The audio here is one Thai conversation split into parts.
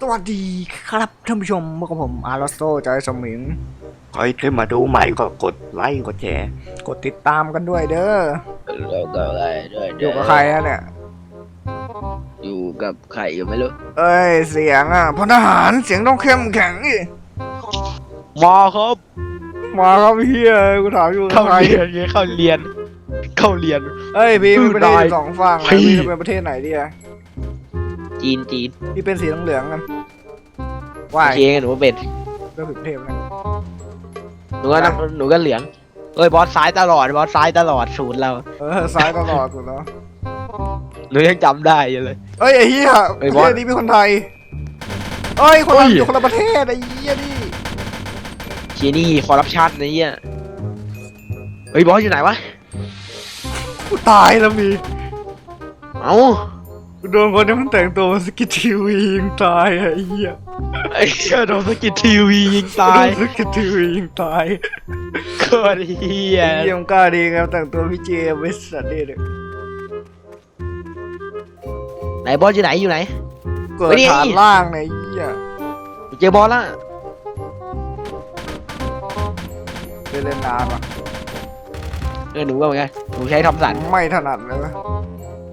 สวัสดีครับท่านผู้ชมพบกับผมอาร์ลอสโตจอยสมิงใครที่มาดูใหม่ก็กดไลค์กดแชร์กดติดตามกันด้วยเด้อแล้วก็อะไรด้วยอยู่กับใครอะเนี่ย อยู่กับใครอยู่ไม่รู้เอ้ยเสียงอะพลทหารเสียงต้องเข้มแข็งดิมาครับมาครับเฮียกูถามอยู่กับเข้าใครเรียนไงเข้าเรียน เข้าเรียน เอ้ยพี่มันประเทศได้สองฝั่งนะพี่พี่ จะเป็นประเทศไหนดีอะ จีนจีนพี่เป็นสีเหลืองๆกันว่าโอเคงั้นหนูเป็นเรื่องผิดประเทศนะหนูก็นั่งหนูก็เหลืองเอ้ยบอสซ้ายตลอดบอสซ้ายตลอดศูนย์เราเออซ้ายตลอดสุดแล้วหนูยังจำได้อยู่เลย เอ้ยไอ้เหี้ยเอ้ประยบอสเทศนี้มีคนไทยเอ้ยคนละเฮ้ย อยู่คนละประเทศไอ้เหี้ยนี่เชียนี่คอร์รัปชันนะเนี่ยเฮ้ยบอสอยู่ไหนวะกูตายแล้วมีเอ้ากู โดนคนที่มันแต่งตัวมาสกิททีวียิงตายอะไอ้เหี้ยไอ้เชี่ยโดนสกิททีวียิงตายโดนสกิททีวียิงตายเกิดเฮียเยี่ยมกล้าดีครับแต่งตัวพี่เจมส์สัตว์นี่เลยไหนบอสอยู่ไหนอยู่ไหน เกิดเฮ้ยนี่ฐานล่างเนี่ยไอ้เหี้ยเจอบอสละไปเล่นนานว่ะเออหนูก็เหมือนกันหนูใช้ทอมสัน ไม่ถนัดเลย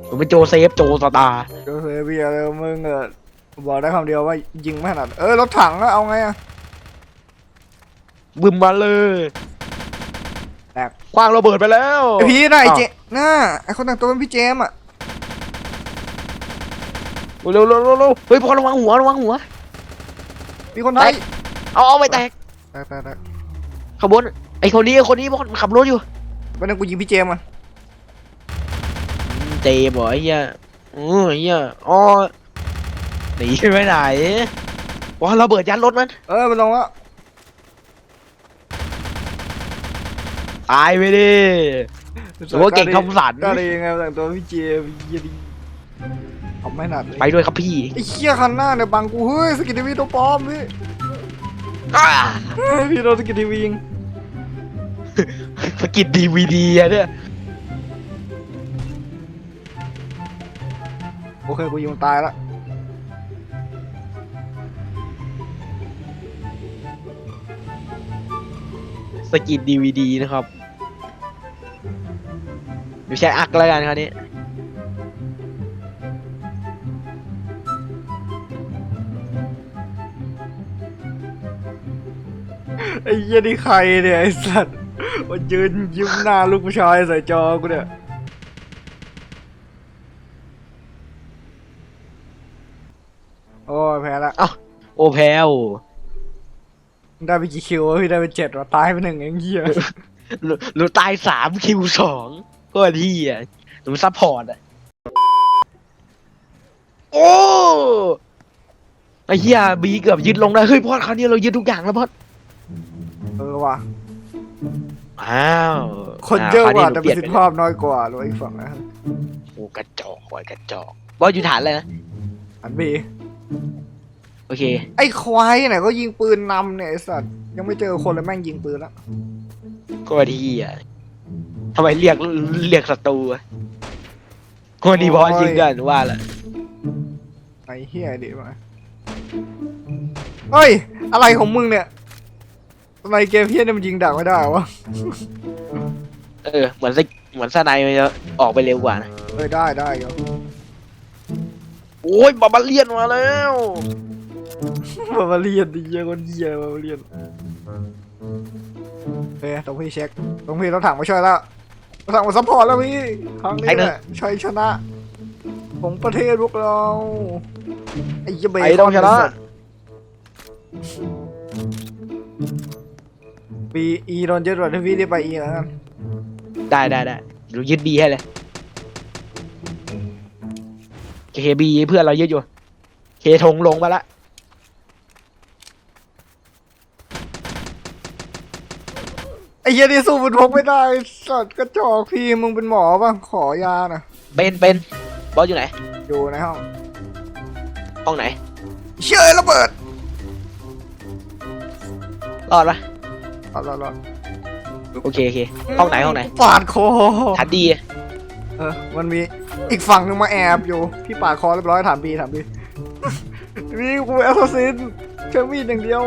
หนูเป็นโจเซฟโจสตาร์โจเซเบียเลยมึงเออบอกได้คำเดียวว่ายิงไม่ถนัดเออรถถังอะเอาไงอะบึมมาเลยแตกคว้างระเบิดไปแล้วไอพี่น่ะไออ้าวเจน่าไอคนแต่งตัวเป็นพี่เจมส์อะเร็วเร็วเร็วเร็วเฮ้ยพอระวังหัวระวังหัวมีคนไทยเอาเอาไปแตกแตกแตกแตกขบวนไอคนนี้ไอ้คนนี้บอสมันขับรถอยู่วันนั้นกูยิงพี่เจมส์มัน เจบอไอ้เหี้ยอือไอ้เหี้ยอ๋อหนีไปไหนบอสระเบิดยัดรถมันเออมันลงแล้วตายไปดิหรือว่าเก่งทอมสัน ก็ดีไงแต่งตัวพี่เจมส์เหี้ยดีเอาไม่ถนัดเลยไปด้วยครับพี่ไอ้เหี้ยคันหน้าเนี่ยบังกูเฮ้ยสกิททีวีตัวปลอมพี่อ้าเฮ้ยพี่โดนสกิททีวียิงสกิดดีวีดีอะเนี่ย โอเคกูยิงมันตายละสกิดดีวีดีนะครับเดี๋ยวใช้อักแล้วกันคราวนี้ ไอ้เหี้ยนี่ใครเนี่ยไอ้สัตว์มายืนยิ้มหน้าลูกผู้ชายใส่จอกูเนี่ยโอ้ย แพ้ละโอแพลวได้ไปกี่คิววะพี่ได้ไปเจ็ดว่ะตายไปหนึ่งเองเหี้ยหนูหนูตายสามคิวสองก็ที่อะหนูซัพพอร์ตอะ โอ้ไอ้เหี้ยบีเกือบยึดลงได้ เฮ้ยพอดคราวนี้เรายึดทุกอย่างแล้วพอดเออว่ะอ้าวคนเยอะกว่าครแต่วปนี้ระหสิทนูธิเปลี่ยนภาพน้อยกว่าหรือว่าอีกฝั่งนะโอ้กระจอกว่ะกระจอกบอสอยู่ฐานเลยนะอันบี โอเค ไอ้ควายไหนก็ยิงปืนนำเนี่ยไอ้สัตว์ยังไม่เจอคนเลยแม่งยิงปืนละก็ที่อะทำไมเรียกเรียกศัตรูอะก็ดีบอสจริงด้วยหนูว่าแหละไอ้เหี้ยดิมาเฮ้ย อะไรของมึงเนี่ยทำไมเกมเพี้ยนยมันยิงดักไม่ได้วะเออเหมือนสเหมือนสไนมันจะออกไปเร็วกว่านะเอ้ยได้ได้เดี๋ยวโอ้ยบาบาเลียนมาแล้ว มามาเรียนดิเหี้ยคนเหี้ยมามาเรียนเฮ้ยต้องพี่เช็คต้องพี่ต้องถังมาช่วยแล้วต้องถังมาซัพพอร์ตแล้วพี่ครั้งนี้แหละชัยชนะ ของประเทศพวกเรา ไอ้เหี้ยเบไอ้ต้องชนะ ปีอีโดนเจ็ดวันที่พี่ได้ไปอีแล้วกันได้ได้ได้ดูยึดบีให้เลยเคบีเพื่อนเรายึดอยู่ เคทงลงมาละ ไอ้เหี้ยนี่สู้มันพกไม่ได้สัตว์กระจอกพี่มึงเป็นหมอป่ะขอยาหน่ะเป็นเป็นบอสอยู่ไหน อยู่ในห้องห้องไหน เชื่อระเบิดรอดปะรอดรอดรอดโอเคโอเค ห้องไหนห้องไหนปาดคอทัดดีเออมันมีอีกฝั่งหนึงมาแอบอยู่พี่ปาดคอเรียบร้อยถามบีถามบีมีกูแอสซัสซินแค่มีดอย่างเดียว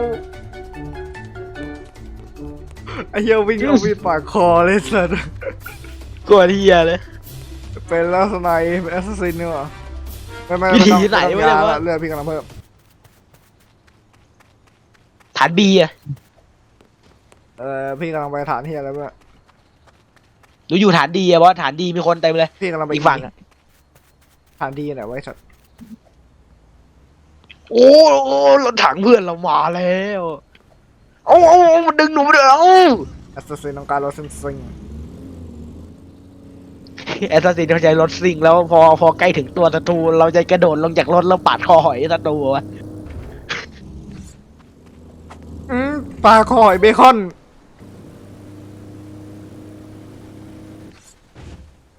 ไอ้เหี้ยวิ่งเอามีดปาดคอเลยสัสกลัวเฮียเลย เป็นแล้วสไนป์เป็นแอสซัสซินนี่หว่าไม่ไม่วิธีม่ต้องไหนม่ต้องวะเนี่ยยาละเลือดพี่กำลังเพิ่มฐานบีอะเออพี่กำลังไปฐานเฮียแล้วเพื่อนหนูอยู่ฐานดีอะบอสฐานดีมีคนเต็มเลย พี่กำลังไปอีกฝั่งอะฐานดีไหนไว้สัตว์โอ้โอ้รถถังเพื่อนเรามาแล้ว เอาเอาเอามันดึงหนูมาเด้อเอาแอสซัสซินต้องการรถซิงซิงแอสซัสซินเขาใจรถซิ่งแล้วพอพอใกล้ถึงตัวศัตรูเราจะกระโดดลงจากรถแล้วปาดคอหอยศัตรูวะอืมปลาคอยเบคอน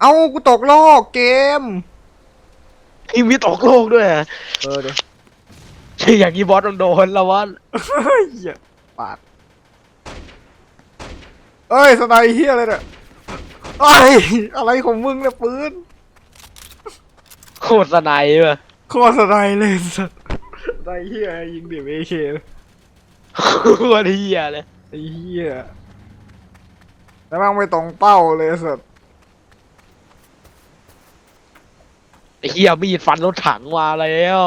เอากูตกโลกเกมทีมวิตกโลกด้วยอะเออเดี๋ยวใช่อย่างนี้บอสต้องโดนแล้ววะ เฮ้ยเหี้ย ปาดเอ้ยสไนเฮียอะไรเนี่ยเอ้ยอะไรของมึงเนี่ยปืนโคตรสนายว่ะโคตรสไนเลยสัสสไนเฮียยิงเดี๋ยวเอเคโคตรเฮียเลยไอ้เฮียแล้วมันไม่ตรงเป้าเลยสัสไอ้เฮียมีดฟันรถถังมาแล้ว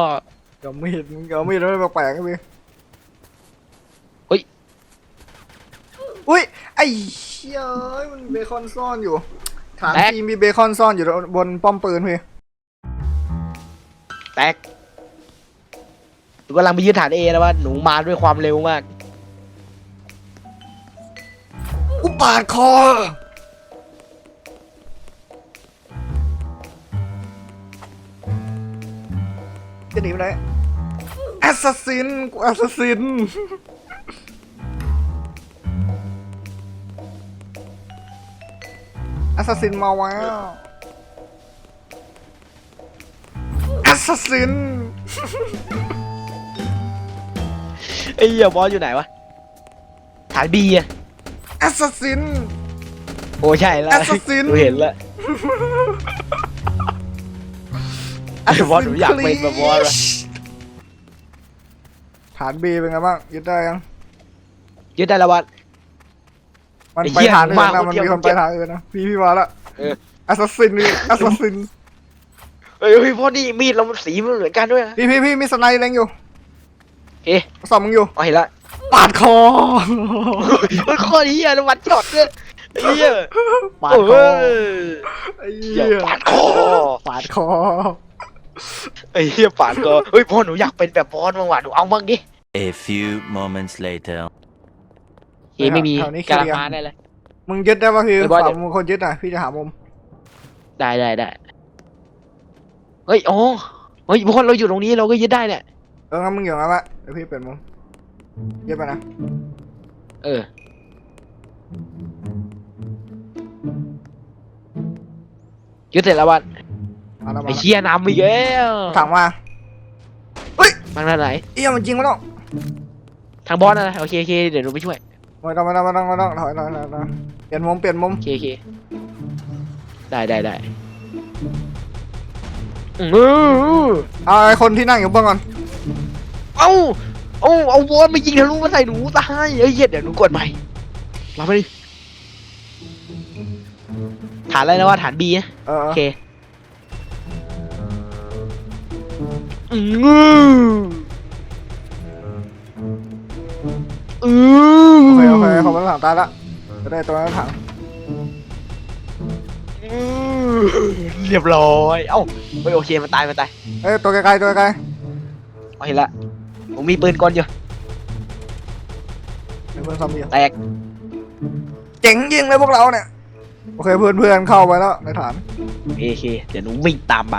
ก็ไม่เห็นมึงก็ไม่เห็นไม่แปลกๆเลย เฮ้ย อุ้ยไอ้เชี่ยเอ้ยมันเบคอนซ่อนอยู่ฐานทีมมีเบคอนซ่อนอยู่บนป้อมปืนพี่แตกหนูกำลังไปยึดฐานเอแล้วว่า หนูมาด้วยความเร็วมาก อุปาดคอจะหนีไปไหนแอสซัสซินกูแอสซัสซิน อสซัสซินมาแล้วแอสซัสซินไอ้เหี้ยบอสอยู่ไหนวะฐานบีอะแอสซัสซิน โอ้ใช่แล้ว Assassin หนูเห็นแล้วไอ้บอสหนูอยากเป็นแบบบอสวะฐานบีเป็นไงบ้างยึดได้ยังยึดได้แล้ววะ มันไอ้ไปเหี้ยฐานอื่นมานะคนมันเดียวมีคนไปฐานอื่นนะพี่พี่มาละเออแอสซัสซินนี่แอสซัสซินเฮ้ยเฮ้ยพอดีมีดเรามันสีมันเหมือนกันด้วยนะพี่พี่พี่มีสไนด์เล็งอยู่เอ๊ะสอบมึงอยู่อ๋อเห็นละปาดคอมันข้อนี้อะวัดช็อตเนี่ยไอ้เหี้ยปาดคอเออไอ้เหี้เหี้ยยปาดคอปาดคอไอ้เหี้ยปาดคอเฮ้ยพ่อหนูอยากเป็นแบบบอสบ้างว่ะหนูเอาบ้างดิ A few moments later. เฮ้ยไม่มีแถวนี้กำลังเคลียร์มาได้เลย มึงยึดได้ป่ะพี่ไอ้บอส ฝาเดี๋ยวมึงคนยึดหน่อยพี่จะหามุมได้ได้ได้เฮ้ยโอ้เฮ้ยพวกเราอยู่ตรงนี้เราก็ยึดได้เนี่ยเอองั้นมึงอยู่งั้นละเดี๋ยวพี่เปลี่ยนมุมยึดไปนะเออ ยึดเสร็จแล้ววันมาแล้วมาไอ้เชี่ยนำอีกแล้วถังมาทางด้านไหนเอี้ยมันจริงมั้ยน้องทางบอสนะโอเคโอเคเดี๋ยวหนูไปช่วย ไม่ต้องไม่ต้องไม่ต้องไม่ต้องถอยถอยถอยถอยเปลี่ยนมุมเปลี่ยนมุมโอเคโอเคได้ได้ได้อือเอาไอ้คนที่นั่งอยู่เบื้องก่อนเอ้าเอ้าเอาบอสมายิงทะลุมาใส่หนูตายเฮ้ยเหี้ยเดี๋ยวหนูกดใหม่รับไปดิฐานอะไรนะว่าฐานบีนะเออเอโออเคอืออื ตายละจะได้ตัวนั้นถังอือเรียบร้อย เอ้าเฮ้ยโอเคมันตายมันตายเอ้ยตัวไกลๆตัวไกลเอาเห็นละผมมีปืนกลอยู่ๆเป็นเพื่อนซอมบี้แตกเจ๋งยิงเลยพวกเราเนี่ย โอเคเพื่อนเพื่อนๆเข้าไปแล้วในฐานโอเคโอเคเดี๋ยวหนูวิ่งตามไป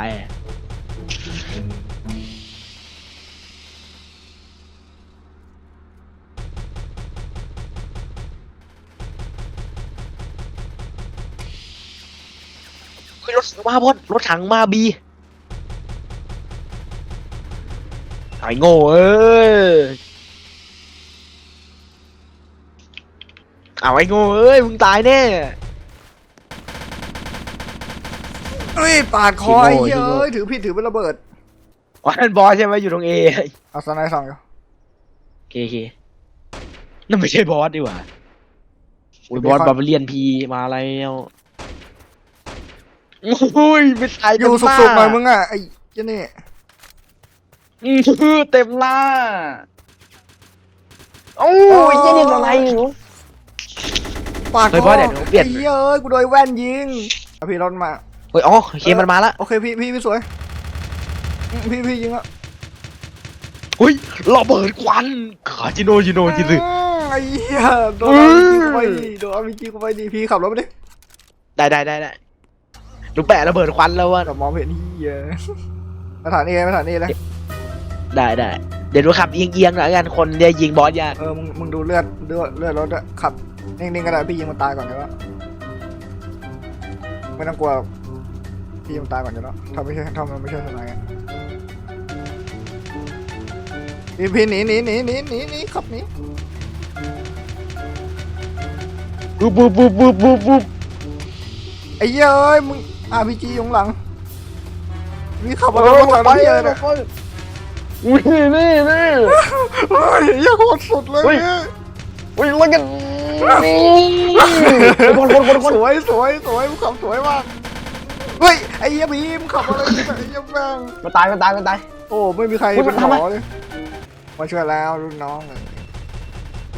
ถมาบอสรถถังมาบีไอ้โง่เอ้ยเอาไอ้โง่เอ้ยมึงตายแน่เฮ้ยปาดคอไอ้เหี้ยขี้โง่เอ้ยถือผิดถือเป็นระเบิดอ๋อนั่นบอสใช่ไหมอยู่ตรงเอเอาสไนด์สองอยู่โอเคโอเคนั่นไม่ใช่บอสดีกว่าโอ้ยบอสบาร์เลียนพีมาแล้วโอ้ยไม่ตายอยู่สุกๆหน่อยมึงอะไอ้เจ้านี่อื้อหือเต็มหน้าโอ้ยยี่นี่อะไรหนูปาดเฮ้ยบอสเดี๋ยวหนูเปลี่ยน ไอ้เหี้ยเอ้ยกูโดนแว่นยิงเอาพี่รถมา เฮ้ยอ๋อโอเคมันมาละโอเคพี่พี่พี่สวยอืมพี่พี่ยิงอะเฮ้ยระเบิดควันขาจิโนจิโนจิซึ อืมไอ้เหี้ยโดนเอาจริงกูไปดิโดนเอาจริงกูไปดิพี่ขับรถไปดิได้ได้ได้ได้ หนูแปะระเบิดควันแล้ววะกับมองไม่เห็นเหี้ยมาฐานนี่มาฐานนี่เลยได้ได้เดี๋ยวดูขับเอียงเอียงๆหน่อยกันคนจะยิงบอสยากเออมึงมึงดูเลือดเลือดเลือดรถด้วยขับนิ่งๆก็ได้พี่ยิงมันตายก่อนเลยวะไม่ต้องกลัวพี่ยิงมันตายก่อนเดี๋ยวแล้วถ้าไม่ใช่ถ้ามันไม่ใช่ทนายอะพี่พี่หนีหนีหนีหนีหนีหนีขับหนีปุ๊บปุ๊บปุ๊บปุ๊บปุ๊บปุ๊บไอ้เหี้ยเอ้ยมึง อาพีจีอยู่ข้างหลังมีขับมาแล้วรถถังเหี้ยเนี่ยอุ้ยนี่นี่เฮ้ยไอ้เหี้ยโคตรสุดเลยเฮ้ยเนี่ยอุ้ยรถกันนี่คนคนคนคนสวยสวยสวยมึงขับสวยมากเฮ้ยไอ้เหี้ยพีมงขับอะไรเนี่ยไอ้เหี้ยแม่งมาตายมาตายมาตายโอ้ไม่มีใครเฮ้ยเป็นมันหมทำไมอเลยมาช่วยแล้วรุ่นน้องเลย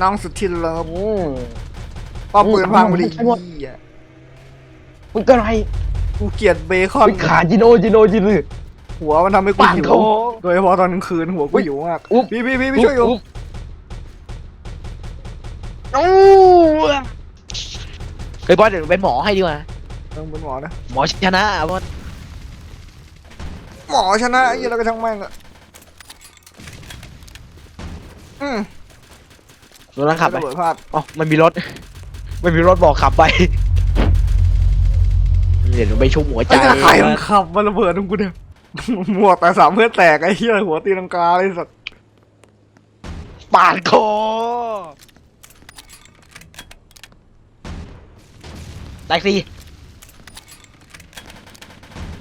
น้องสุดที่เลิฟอืมป้อมปืนพังพอดีใช่หมดเหี้ยมึงก็ไร กูเกลียดเบคอน ไปขาจิโนจิโนจิซึหัวมันทำให้กูปาดหิวคอโดยเฉพาะตอนกลางคืนหัวกูหิวมากอุ๊บพี่พี่พี่พี่ช่วยอยู่โอ้เฮ้ยบอสเดี๋ยวเป็นหมอให้ดีกว่า ต้องเป็นหมอนะ หมอชนะบอสหมอชนะไอ้เหี้ยแล้วก็ช่างแม่งอะอืมรถนั้นขับไประเบิดพลาด อ๋อมันมีรถ มันมีรถบอกขับไป เดี๋ยวหนูไปชุบหัวใจไอ้ใครมันขับมาระเบิดตรงกูเนี่ยหมวกแต่สามเพื่อนแตกไอ้เหี้ยหัวตีลังกาเลยสัตว์ปาดคอแตกสี่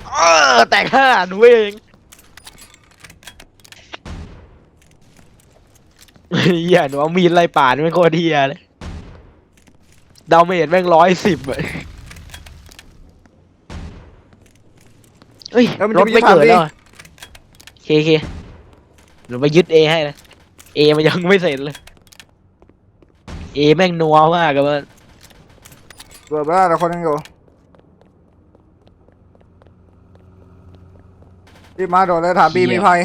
เออแตกห้าหนูเองเฮียหนูเอามีดไล่ป่าดไม่โคตรเฮียเลยดาวเมจแม่งร้อยสิบอะ เฮ้ยแล้วมันรจะถมีไม่ทางเกิดดิ แล้วอะเคเคหนูไปยึดเอให้นะเอมันยังไม่เสร็จเลยเอแม่งนัวมากกับมันเกิดไปแล้วแต่คนยังอยู่รีบมาโดดเลยถามบีมีภัย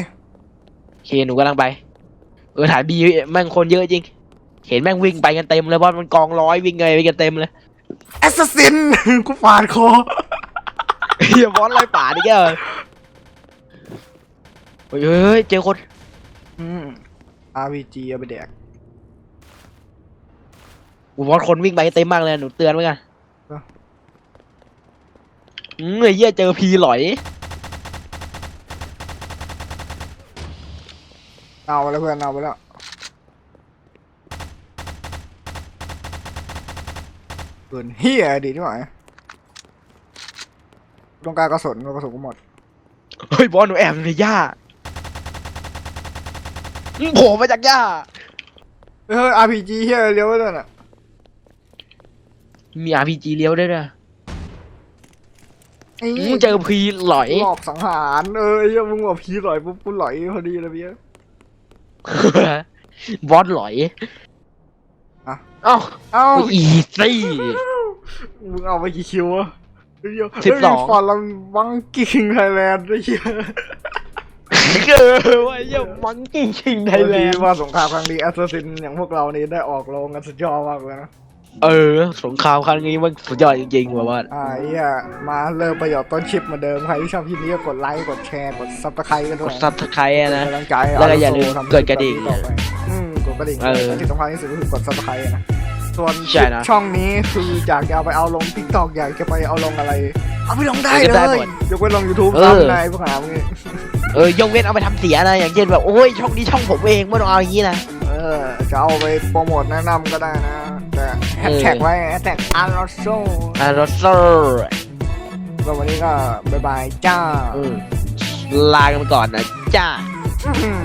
เคหนูกำลังไปเออฐานบีแม่งคนเยอะจริง เห็นแม่งวิ่งไปกันเต็มเลยเพราะมันกองร้อยวิ่งไงไปกันเต็มเลย แอสซัสซิน กูปาดคอ เฮียบอสไล่ป่าดิแกเหรอเฮ้ยเฮ้ยเฮ้ยเจอคนอืม RPG เอาไปแดกอูบอสคนวิ่งไปเต็มมากเลยหนูเตือนไว้กันเอออืมไอ้เหี้ยเจอพีหลอย เอาไปแล้วเพื่อนเอาไปแล้วเกินเฮียดีที่หมาย ต้องการกระสุนกระสุนกูหมด เฮ้ยบอสหนูแอบอยู่ในหญ้าอืมโผล่มาจากหญ้าเฮ้ย RPG เฮียเลี้ยวไปเลยน่ะมี RPG เลี้ยวด้วยนะไอ้อืมเจอพีหลอย หลอกสังหารเออไอ้เหี้ยมึงบอกผีหลอยปุ๊บกูหลอยพอดีเลยเบี้ย บอสหลอยอะเอ้าเอ้า อีซี่มึงเอาไปกี่คิวอะไอ้เหี้ย สิบสองเฮ้ยฟอนลังบังกิ้งไทยแลนด์ไอ้เหี้ยเออว่าเยี่ยมังกี้คิงไทยแลนดีด์ว่าสงครามครั้งนี้แอสซัสซินอย่างพวกเรานี่ได้ออกโรงกันสุดยอดมากเลยนะ เออ สงครามครั้งนี้มันสุดยอดจริงๆว่ะบอสอ่าไอ้เหี้ยมาเริ่มประโยชน์ต้นคลิปเหมือนเดิม ใครที่ชอบคลิปนี้ก็กดไลค์ กดแชร์ กดซับสไครต์กันกด้วดยซับสไครต์นะกำลังใจแล้วก็อย่าลืมทำเกิดกระดิ่งต่อไปอืมกดกระดิ่งเออและที่สำคัญที่สุดก็คือกดซับสไครต์นะ ส่วนใช่นะช่องนี้คืออยากจะเอาไปเอาลงทิกตอกอยากจะไปเอาลงอะไร เอาไปลงได้เอาไปได้เลหมยดยกเว้นลง YouTube เออ ทำนายพวกหามึงนี่เออยกเว้นเอาไปทำเสียนะอย่างเช่นแบบโอ้ยช่องนี้ช่องผมเองไม่ต้องเอาอย่างนี้นะ เออ จะเอาไปโปรโมทแนะนำก็ได้นะ แต่แฮชแท็กไว้แฮชแท็กอาร์โซอ่ารถเซอร์แล้ววันนี้ก็บ๊ายบายจ้า ลากันไปก่อนนะจ้า อื้อหือ